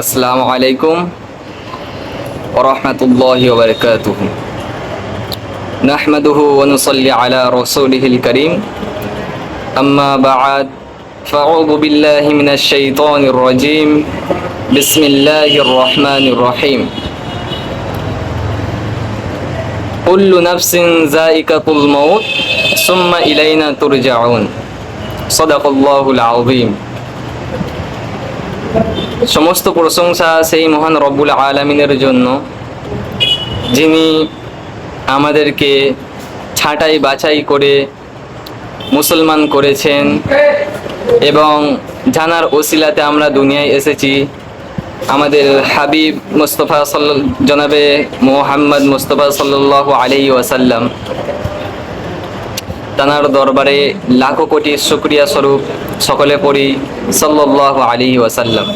আসসালামু আলাইকুম ورحمة وبركاته نحمده ونصلي على رسوله الكريم أما بعد فأعوذ بالله من الشيطان الرجيم بسم الله الرحمن الرحيم كل نفس ذائقة الموت ثم إلينا ترجعون صدق الله العظيم সমস্ত প্রশংসা সেই মহান রব্বুল আলমিনের জন্য, যিনি আমাদেরকে ছাঁটাই বাছাই করে মুসলমান করেছেন এবং জানার ওসিলাতে আমরা দুনিয়ায় এসেছি। আমাদের হাবিব মুস্তফা সাল্ল, জনাবে মোহাম্মদ মুস্তফা সাল্লাহ আলহি ওয়াসাল্লাম। তানার দরবারে লাখো কোটি শুক্রিয়া স্বরূপ সকলে পড়ি সাল্লাহ আলহি ওয়াসাল্লাম।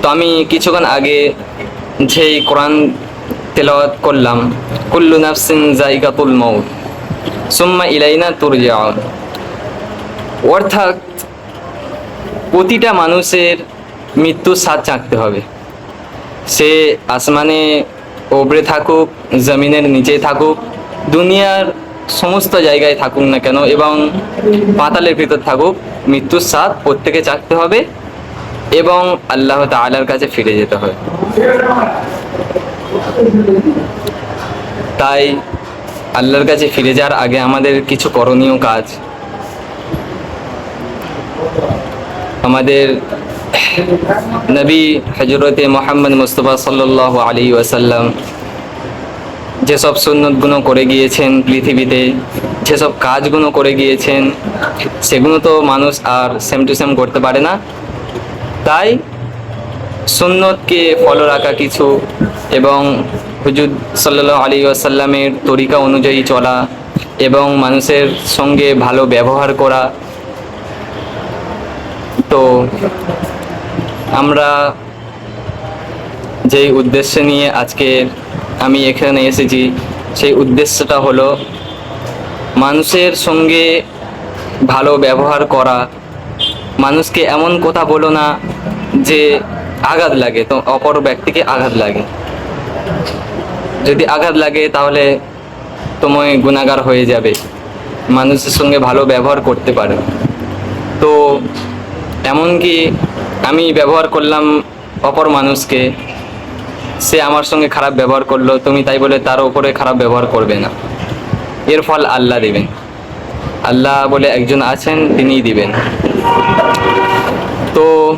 তো আমি কিছুক্ষণ আগে যেই কোরআন তেলাওয়াত করলাম, কুল্লু নাফসিন জাইগাতুল মৌত সুম্মা ইলাইনা তুরজাউন। অর্থাৎ প্রতিটা মানুষের মৃত্যুর স্বাদ চাকতে হবে। সে আসমানে ওপরে থাকুক, জমিনের নিচে থাকুক, দুনিয়ার সমস্ত জায়গায় থাকুক না কেন এবং পাতালের ভিতর থাকুক, মৃত্যুর স্বাদ প্রত্যেকে চাকতে হবে এবং আল্লাহ তাআলার কাছে ফিরে যেতে হবে। তাই আল্লাহর কাছে ফিরে যাওয়ার আগে আমাদের কিছু করণীয় কাজ। আমাদের নবী হজরতে মোহাম্মদ মুস্তফা সাল্লাহ আলী ওয়াসাল্লাম যেসব সুন্নতগুলো করে গিয়েছেন পৃথিবীতে, যেসব কাজগুলো করে গিয়েছেন, সেগুলো তো মানুষ আর সেম টু সেম করতে পারে না। তাই সুন্নতকে ফলো রাখা কিছু এবং হুজুর সাল্লাহ আলী আসাল্লামের তরিকা অনুযায়ী চলা এবং মানুষের সঙ্গে ভালো ব্যবহার করা। তো আমরা যেই উদ্দেশ্য নিয়ে আজকে আমি এখানে এসেছি। সেই উদ্দেশ্যটা হলো মানুষের সঙ্গে ভালো ব্যবহার করা। মানুষকে এমন কথা বলো না যে আঘাত লাগে, তো অপর ব্যক্তিকে আঘাত লাগে। যদি আঘাত লাগে তাহলে তোমায় গুণাগার হয়ে যাবে। মানুষের সঙ্গে ভালো ব্যবহার করতে পারে। তো এমনকি আমি ব্যবহার করলাম অপর মানুষকে। সে আমার সঙ্গে খারাপ ব্যবহার করল, তুমি তাই বলে তার উপরে খারাপ ব্যবহার করবে না। এর ফল আল্লাহ দেবেন। আল্লাহ বলে একজন আছেন, তিনিই দিবেন। তো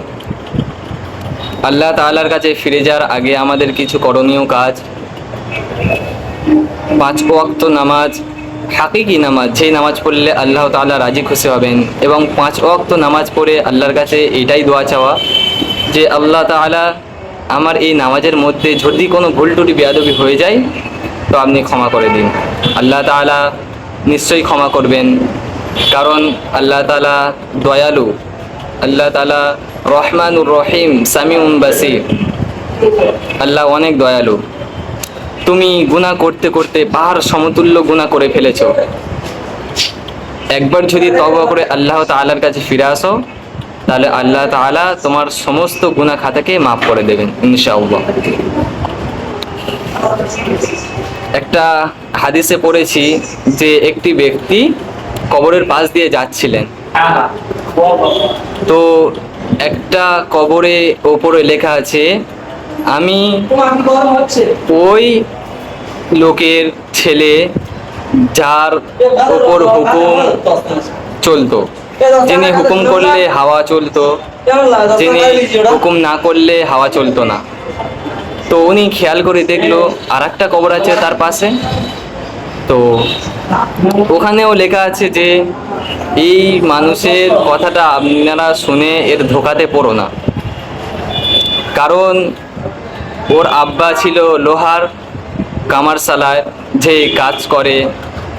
আল্লাহ তাআলার কাছে ফিরে যাওয়ার আগে আমাদের কিছু করণীয় কাজ। পাঁচ ওয়াক্ত নামাজ, হাকিকি নামাজ, যেই নামাজ পড়লে আল্লাহ তাআলা রাজি খুশি হবেন। এবং পাঁচ ওয়াক্ত নামাজ পড়ে আল্লাহর কাছে এটাই দোয়া চাওয়া যে আল্লাহ তাআলা আমার এই নামাজের মধ্যে যদি কোনো ভুল টুটি বেয়াদবি হয়ে যায়, তো আপনি ক্ষমা করে দিন। আল্লাহ তাআলা নিশ্চয়ই ক্ষমা করবেন। কারণ আল্লাহ তালা দয়ালু। আল্লাহ তাআলা রহমানুর রহিম, সামিউন বাসির। আল্লাহ অনেক দয়ালু। তুমি গুনাহ করতে করতে পাহাড় সমতুল্য গুনাহ করে ফেলেছো। একবার যদি তবা করে আল্লাহ তাআলার কাছে ফিরে আসো তাহলে আল্লাহ তাআলা তোমার সমস্ত গুনাহ খাতাকে মাফ করে দেবেন, ইনশাআল্লাহ। একটা হাদিসে পড়েছি যে একটি ব্যক্তি কবরের পাশ দিয়ে যাচ্ছিলেন। তো একটা কবরে ওপরে লেখা আছে, আমি ওই লোকের ছেলে যার ওপর হুকুম চলতো। যিনি হুকুম করলে হাওয়া চলতো, যিনি হুকুম না করলে হাওয়া চলতো না। তো উনি খেয়াল করে দেখল আর একটা কবর আছে তার পাশে। তো ওখানেও লেখা আছে যে, এই মানুষের কথাটা আপনারা শুনে এর ধোকাতে পড়ো না। কারণ ওর আব্বা ছিল লোহার কামারশালায়, যে কাজ করে,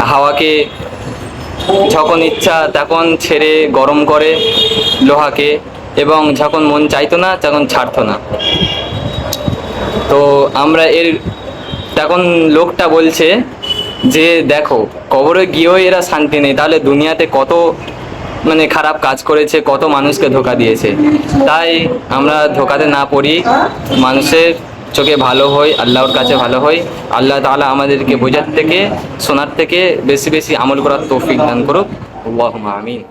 হাওয়াকে যখন ইচ্ছা তখন ছেড়ে গরম করে লোহাকে এবং যখন মন চাইতো না তখন ছাড়তো না। তো আমরা এর, তখন লোকটা বলছে যে দেখো, কবরে গিয়েও এরা শান্তি নেই, তাহলে দুনিয়াতে কত মানে খারাপ কাজ করেছে, কত মানুষকে ধোকা দিয়েছে। তাই আমরা ধোকাতে না পড়ি, মানুষের চোখে ভালো হই আল্লাহর কাছে ভালো হই আল্লাহ তালা আমাদেরকে বোঝার থেকে, শোনার থেকে বেশি বেশি আমল করার তৌফিক দান করুক। আমিন।